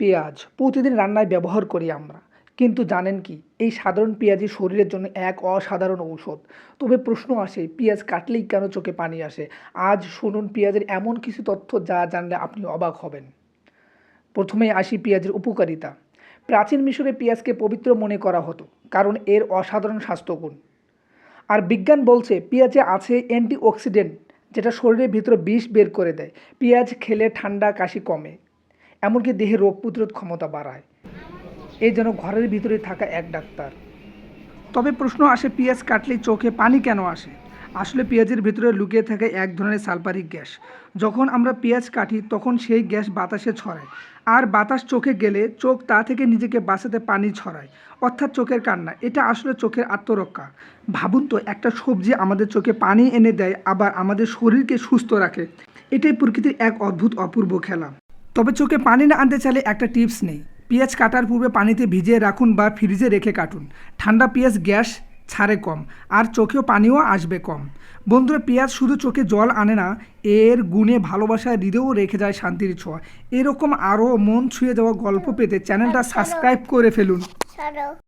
পেঁয়াজ প্রতিদিন রান্নায় ব্যবহার করি আমরা। কিন্তু জানেন কি, এই সাধারণ পেঁয়াজই শরীরের জন্য এক অসাধারণ ঔষধ। তবে প্রশ্ন আসে, পেঁয়াজ কাটলেই কেন চোখে পানি আসে? আজ শুনুন পেঁয়াজের এমন কিছু তথ্য যা জানলে আপনি অবাক হবেন। প্রথমে আসি পেঁয়াজের উপকারিতা। প্রাচীন মিশরে পেঁয়াজকে পবিত্র মনে করা হতো, কারণ এর অসাধারণ স্বাস্থ্যগুণ। আর বিজ্ঞান বলছে, পেঁয়াজে আছে অ্যান্টিঅক্সিডেন্ট, যেটা শরীরের ভিতরে বিষ বের করে দেয়। পেঁয়াজ খেলে ঠান্ডা কাশি কমে। এমনকি দেহে রোগ প্রতিরোধ ক্ষমতা বাড়ায়। এই যেন ঘরের ভিতরে থাকা এক ডাক্তার। তবে প্রশ্ন আসে, পেঁয়াজ কাটলেই চোখে পানি কেন আসে? আসলে পেঁয়াজের ভিতরে লুকিয়ে থাকে এক ধরনের সালফারিক গ্যাস। যখন আমরা পেঁয়াজ কাটি, তখন সেই গ্যাস বাতাসে ছড়ায়। আর বাতাস চোখে গেলে চোখ তা থেকে নিজেকে বাঁচাতে পানি ছড়ায়। অর্থাৎ চোখের কান্না। এটা আসলে চোখের আত্মরক্ষা। ভাবুন তো, একটা সবজি আমাদের চোখে পানি এনে দেয়, আবার আমাদের শরীরকে সুস্থ রাখে। এটাই প্রকৃতির এক অদ্ভুত অপূর্ব খেলা। তবে চোখে পানি না আনতে চাইলে একটা টিপস নেই। পেঁয়াজ কাটার পূর্বে পানিতে ভিজিয়ে রাখুন বা ফ্রিজে রেখে কাটুন। ঠান্ডা পেঁয়াজ গ্যাস ছাড়ে কম আর চোখেও পানিও আসবে কম। বন্ধুরা পেঁয়াজ শুধু চোখে জল আনে না এর গুণে ভালোবাসা হৃদয়েও রেখে যায় শান্তির ছোঁয়া। এরকম আরও মন ছুঁয়ে যাওয়া গল্প পেতে চ্যানেলটা সাবস্ক্রাইব করে ফেলুন।